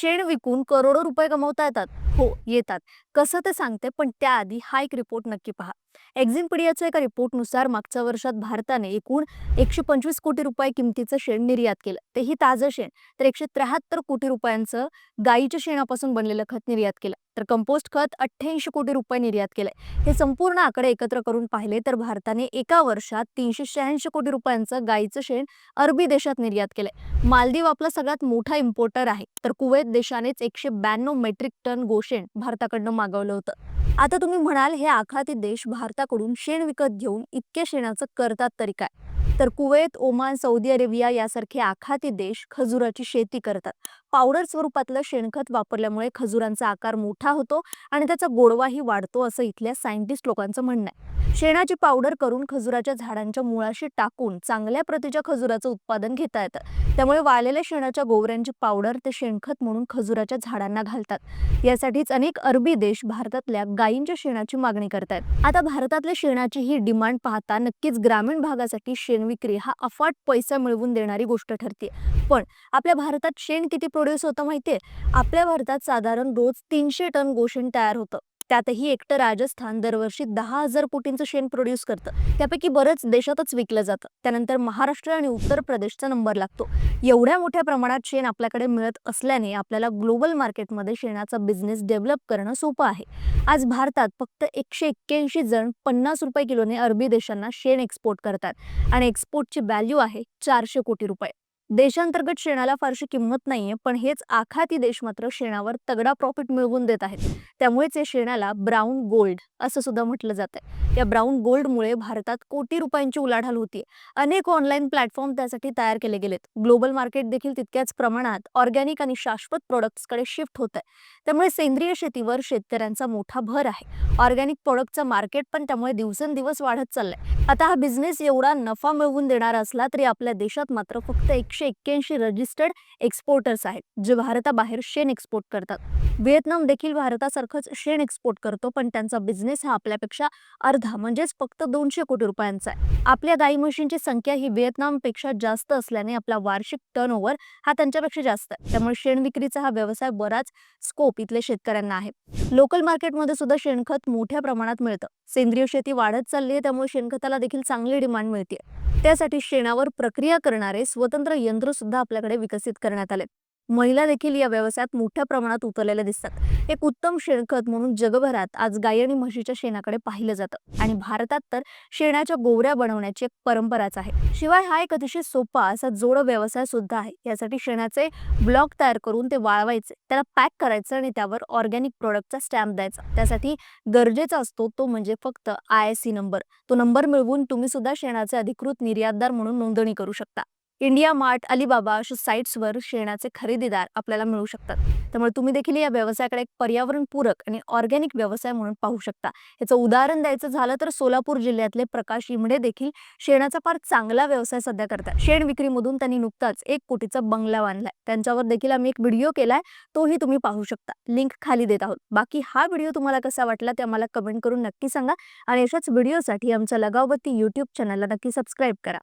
शेण विकून करोडो रुपये कमवता येतात. हो येतात. कसं ते सांगते पण त्याआधी हा एक रिपोर्ट नक्की पहा. एक्झिमपिडियाच्या एका रिपोर्टनुसार मागच्या वर्षात भारताने एकूण एकशे पंचवीस कोटी रुपये किमतीचं शेण निर्यात केलं. तेही ताजं शेण. तर एकशे त्र्याहत्तर कोटी रुपयांचं गायीच्या शेणापासून बनलेलं खत निर्यात केलं. तर कंपोस्ट खत अठ्ठ्याऐंशी कोटी रुपये निर्यात केलंय. हे संपूर्ण आकडे एकत्र करून पाहिले तर भारताने एका वर्षात तीनशे शहाऐंशी कोटी रुपयांचं गाईचं शेण अरबी देशात निर्यात केलंय. मालदीव आपला सगळ्यात मोठा इम्पोर्टर आहे. तर कुवैत देशानेच एकशे ब्याण्णव मेट्रिक टन शेण भारताकडनं मागवलं होतं. आता तुम्ही म्हणाल हे आखाती देश भारताकडून शेण विकत घेऊन इतक्या शेणाचं करतात तरी काय? तर कुवैत ओमान सौदी अरेबिया यासारखे आखाती देश खजुराची शेती करतात. पावडर स्वरूपातलं शेणखत वापरल्यामुळे खजुरांचा आकार मोठा होतो आणि त्याचा गोडवाही वाढतो असं इथल्या सायंटिस्ट लोकांचं म्हणणं आहे. शेणाची पावडर करून खजुराच्या झाडांच्या मुळाशी टाकून चांगल्या प्रतीच्या खजुराचं उत्पादन घेता येतं. त्यामुळे वाळलेल्या शेणाच्या गोवऱ्यांची पावडर ते शेणखत म्हणून खजुराच्या झाडांना घालतात. यासाठीच अनेक अरबी देश भारतातल्या गायींच्या शेणाची मागणी करतायत. आता भारतातल्या शेणाची ही डिमांड पाहता नक्कीच ग्रामीण भागासाठी शेण विक्री हा अफाट पैसा मिळवून देणारी गोष्ट ठरते पण आपल्या भारतात शेण किती प्रोड्यूस होतं माहितीये? आपल्या भारतात साधारण रोज तीनशे टन गोशेण तयार होतं. त्यातही एकटं राजस्थान दरवर्षी दहा हजार कोटींचं शेण प्रोड्यूस करतं. त्यापैकी बरंच देशातच विकलं जातं. त्यानंतर महाराष्ट्र आणि उत्तर प्रदेशचा नंबर लागतो. एवढ्या मोठ्या प्रमाणात शेण आपल्याकडे मिळत असल्याने आपल्याला ग्लोबल मार्केटमध्ये शेणाचा बिझनेस डेव्हलप करणं सोपं आहे. आज भारतात फक्त एकशे एक्क्याऐंशी जण पन्नास रुपये किलोने अरबी देशांना शेण एक्सपोर्ट करतात. आणि एक्सपोर्टची व्हॅल्यू आहे चारशे कोटी रुपये. देशांतर्गत शेणाला फारशी किंमत नाहीये पण हेच आखाती देश मात्र शेणावर तगडा प्रॉफिट मिळवून देत आहेत. त्यामुळेच या शेणाला ब्राऊन गोल्ड असं सुद्धा म्हटलं जातं या ब्राऊन गोल्डमुळे भारतात कोटी रुपयांची उलाढाल होती अनेक ऑनलाईन प्लॅटफॉर्म त्यासाठी तयार केले गेलेत. ग्लोबल मार्केट देखील तितक्याच प्रमाणात ऑर्गॅनिक आणि शाश्वत प्रोडक्ट्सकडे शिफ्ट होत आहे त्यामुळे सेंद्रिय शेतीवर शेतकऱ्यांचा मोठा भर आहे. ऑर्गॅनिक प्रोडक्टचं मार्केट पण त्यामुळे दिवसेंदिवस वाढत चाललंय. आता हा बिझनेस एवढा नफा मिळवून देणारा असला तरी आपल्या देशात मात्र फक्त एकशे एक्क्याऐंशी रजिस्टर्ड एक्सपोर्टर्स आहेत जे भारताबाहेर शेण एक्सपोर्ट करतात. व्हिएतनाम देखील भारतासारखंच शेण एक्सपोर्ट करतो पण त्यांचा बिझनेस हा आपल्यापेक्षा अर्धा म्हणजेच फक्त दोनशे कोटी रुपयांचा आहे. आपल्या गाई म्हशींची संख्या ही व्हिएतनामपेक्षा जास्त असल्याने आपला वार्षिक टर्न ओव्हर हा त्यांच्यापेक्षा जास्त आहे. त्यामुळे शेण विक्रीचा हा व्यवसाय बराच स्कोप इथल्या शेतकऱ्यांना आहे. लोकल मार्केटमध्ये सुद्धा शेणखत मोठ्या प्रमाणात मिळतं. सेंद्रिय शेती वाढत चालली आहे त्यामुळे शेणखताला देखील चांगली डिमांड मिळते त्यासाठी शेणावर प्रक्रिया करणारे स्वतंत्र यंत्र सुद्धा आपल्याकडे विकसित करण्यात आले महिला देखील या व्यवसायात मोठ्या प्रमाणात उतरलेल्या दिसतात. एक उत्तम शेणखत म्हणून जगभरात आज गाई आणि म्हशीच्या शेणाकडे पाहिलं जातं. आणि भारतात तर शेणाच्या गोवऱ्या बनवण्याची एक परंपराच आहे. शिवाय हा एक अतिशय सोपा असा जोड व्यवसाय सुद्धा आहे. यासाठी शेणाचे ब्लॉक तयार करून ते वाळवायचे त्याला पॅक करायचं आणि त्यावर ऑर्गॅनिक प्रोडक्टचा स्टॅम्प द्यायचा. त्यासाठी गरजेचा असतो तो म्हणजे फक्त आय एस सी नंबर. तो नंबर मिळवून तुम्ही सुद्धा शेणाचे अधिकृत निर्यातदार म्हणून नोंदणी करू शकता. इंडिया मार्ट अलिबाबा अशा साईट्सवर शेणाचे खरेदीदार आपल्याला मिळू शकतात. त्यामुळे तुम्ही देखील या व्यवसायाकडे एक पर्यावरणपूरक आणि ऑर्गॅनिक व्यवसाय म्हणून पाहू शकता. याचं उदाहरण द्यायचं झालं तर सोलापूर जिल्ह्यातले प्रकाश इमडे देखील शेणाचा फार चांगला व्यवसाय सध्या करतात. शेण विक्रीमधून त्यांनी नुकताच एक कोटीचा बंगला बांधलाय. त्यांच्यावर देखील आम्ही एक व्हिडिओ केलाय तोही तुम्ही पाहू शकता. लिंक खाली देत आहोत. बाकी हा व्हिडिओ तुम्हाला कसा वाटला ते आम्हाला कमेंट करून नक्की सांगा आणि अशाच व्हिडिओसाठी आमच्या लगावती युट्यूब चॅनलला नक्की सबस्क्राईब करा.